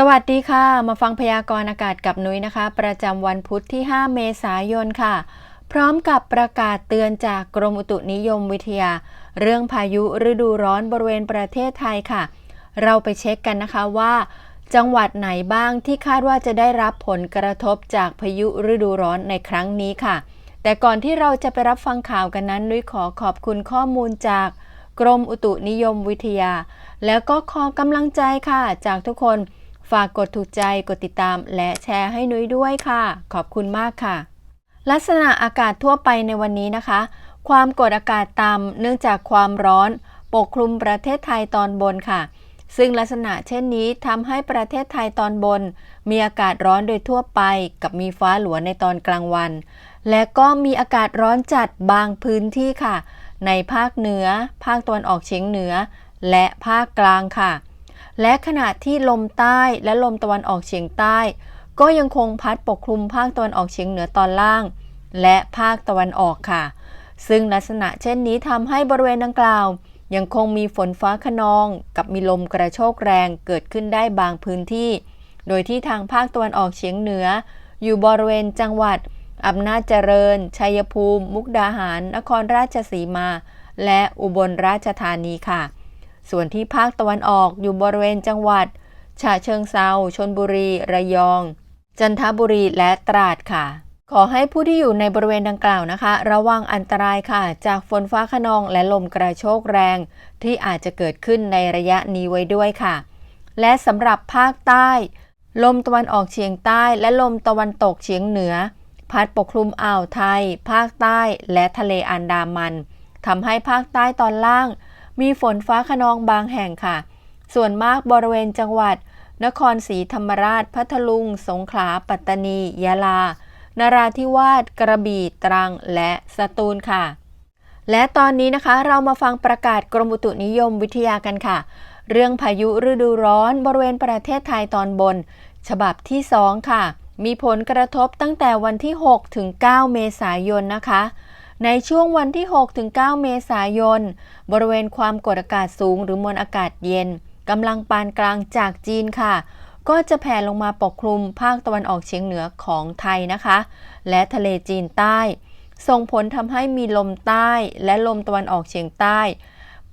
สวัสดีค่ะ มาฟังพยากรณ์อากาศกับนุ้ยนะคะ ประจำวันพุธที่ 5 เมษายนค่ะ พร้อมกับประกาศเตือนจากกรมอุตุนิยมวิทยา เรื่องพายุฤดูร้อนบริเวณประเทศไทยค่ะ เราไปเช็คกันนะคะว่า จังหวัดไหนบ้างที่คาดว่าจะได้รับผลกระทบจากพายุฤดูร้อนในครั้งนี้ค่ะ แต่ก่อนที่เราจะไปรับฟังข่าวกันนั้นนุ้ยขอขอบคุณข้อมูลจากกรมอุตุนิยมวิทยา แล้วก็ขอกำลังใจค่ะ จากทุกคน ฝากกดถูกใจ กดติดตาม และแชร์ให้นุ้ยด้วยค่ะ ขอบคุณมากค่ะ ลักษณะอากาศทั่วไปในวันนี้นะคะ ความกดอากาศต่ำเนื่องจากความร้อน ปกคลุมประเทศไทยตอนบนค่ะ ซึ่งลักษณะเช่นนี้ทำให้ประเทศไทยตอนบน มีอากาศร้อนโดยทั่วไป กับมีฟ้าหลวในตอนกลางวัน และก็มีอากาศร้อนจัดบางพื้นที่ค่ะ ในภาคเหนือ ภาคตะวันออกเฉียงเหนือ และภาคกลางค่ะ และขณะที่ลมใต้และลมตะวันออกเฉียงใต้ ก็ยังคงพัดปกคลุมภาคตะวันออกเฉียงเหนือตอนล่าง และภาคตะวันออกค่ะ ซึ่งลักษณะเช่นนี้ทำให้บริเวณดังกล่าว ยังคงมีฝนฟ้าขนอง กับมีลมกระโชกแรงเกิดขึ้นได้บางพื้นที่ โดยที่ทางภาคตะวันออกเฉียงเหนือ อยู่บริเวณจังหวัดอำนาจเจริญ ชัยภูมิ มุกดาหาร นครราชสีมา และอุบลราชธานีค่ะ ส่วนที่ภาคตะวันออกอยู่บริเวณจังหวัดฉะเชิงเซาชนบุรี ระยอง จันทบุรีและตราดค่ะ ขอให้ผู้ที่อยู่ในบริเวณดังกล่าวนะคะ ระวังอันตรายค่ะ จากฝนฟ้าขนองและลมกระโชกแรง ที่อาจจะเกิดขึ้นในระยะนี้ไว้ด้วยค่ะ และสำหรับภาคใต้ ลมตะวันออกเฉียงใต้ และลมตะวันตกเฉียงเหนือ พัดปกคลุมอ่าวไทย ภาคใต้และทะเลอันดามันทำให้ภาคใต้ตอนล่าง มีฝนฟ้าขนองบางแห่งค่ะ ส่วนมากบริเวณจังหวัด นครศรีธรรมราช พัทลุง สงขลา ปัตตานี ยะลา นราธิวาส กระบี่ ตรัง และสตูลค่ะ และตอนนี้นะคะเรามาฟังประกาศกรมอุตุนิยมวิทยากันค่ะ เรื่องพายุฤดูร้อนบริเวณประเทศไทยตอนบน ฉบับที่ 2 ค่ะ มีผลกระทบตั้งแต่วันที่ 6 ถึง 9 เมษายนนะคะ ในช่วงวันที่6ถึง9เมษายน บริเวณความกดอากาศสูงหรือมวลอากาศเย็นกำลังปานกลางจากจีนค่ะ ก็จะแผ่ลงมาปกคลุมภาคตะวันออกเฉียงเหนือของไทยนะคะ และทะเลจีนใต้ ส่งผลทำให้มีลมใต้และลมตะวันออกเฉียงใต้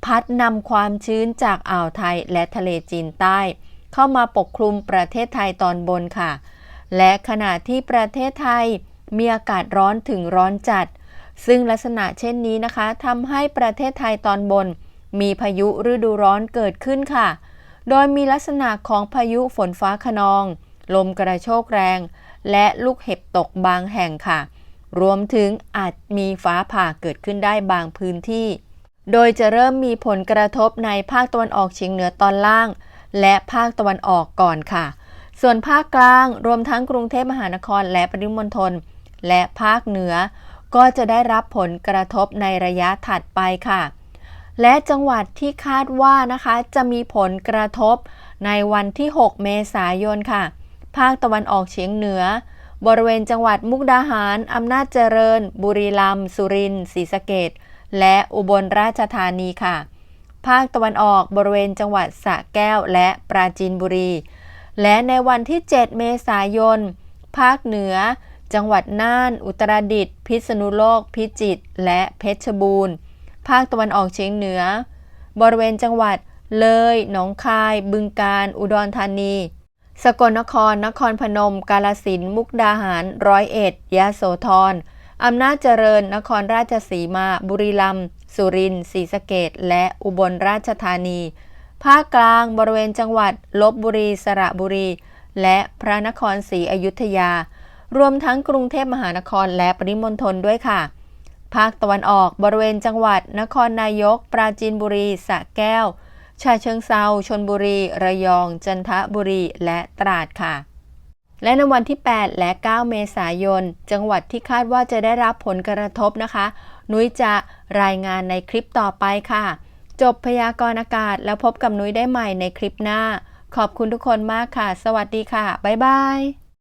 พัดนำความชื้นจากอ่าวไทยและทะเลจีนใต้ เข้ามาปกคลุมประเทศไทยตอนบนค่ะ และขณะที่ประเทศไทยมีอากาศร้อนถึงร้อนจัด ซึ่งลักษณะเช่นนี้นะคะทำให้ประเทศไทยตอนบน มีพายุฤดูร้อนเกิดขึ้นค่ะ โดยมีลักษณะของพายุฝนฟ้าขนอง ลมกระโชกแรง และลูกเห็บตกบางแห่งค่ะ รวมถึงอาจมีฟ้าผ่าเกิดขึ้นได้บางพื้นที่ โดยจะเริ่มมีผลกระทบในภาคตะวันออกเฉียงเหนือตอนล่าง และภาคตะวันออกก่อนค่ะ ส่วนภาคกลางรวมทั้งกรุงเทพมหานครและปริมณฑลและภาคเหนือ ก็จะได้รับผลกระทบในระยะถัดไปค่ะ และจังหวัดที่คาดว่านะคะจะมีผลกระทบในวันที่ 6 เมษายนค่ะ ภาคตะวันออกเฉียงเหนือ บริเวณจังหวัดมุกดาหาร อำนาจเจริญ บุรีรัมย์ สุรินทร์ ศรีสะเกดและอุบลราชธานีค่ะ ภาคตะวันออกบริเวณจังหวัดสระแก้วและปราจีนบุรี และในวันที่ 7 เมษายน ภาคเหนือ จังหวัดน่าน อุตรดิตถ์ พิษณุโลก พิจิตร และเพชรบูรณ์ ภาคตะวันออกเฉียงเหนือ บริเวณจังหวัดเลย หนองคาย บึงกาฬ อุดรธานี สกลนคร นครพนม กาลสินธุ์มุกดาหาร ร้อยเอ็ด ยะโสธร อำนาจเจริญ นครราชสีมา บุรีรัมย์ สุรินทร์ ศรีสะเกดและอุบลราชธานี ภาคกลาง บริเวณจังหวัด ลบบุรี สระบุรี และพระนครศรีอยุธยา รวมทั้งกรุงเทพมหานครและปริมณฑลด้วยค่ะ ภาคตะวันออกบริเวณจังหวัด นครนายก ปราจีนบุรีสระแก้ว ชาเชิงเซาชนบุรี ระยอง จันทบุรี และตราดค่ะ และในวันที่ 8 และ 9 เมษายน จังหวัดที่คาดว่าจะได้รับผลกระทบนะคะ นุ้ยจะรายงานในคลิปต่อไปค่ะ จบพยากรณ์อากาศแล้วพบกับนุ้ยได้ใหม่ในคลิปหน้า ขอบคุณทุกคนมากค่ะ สวัสดีค่ะ บ๊ายบาย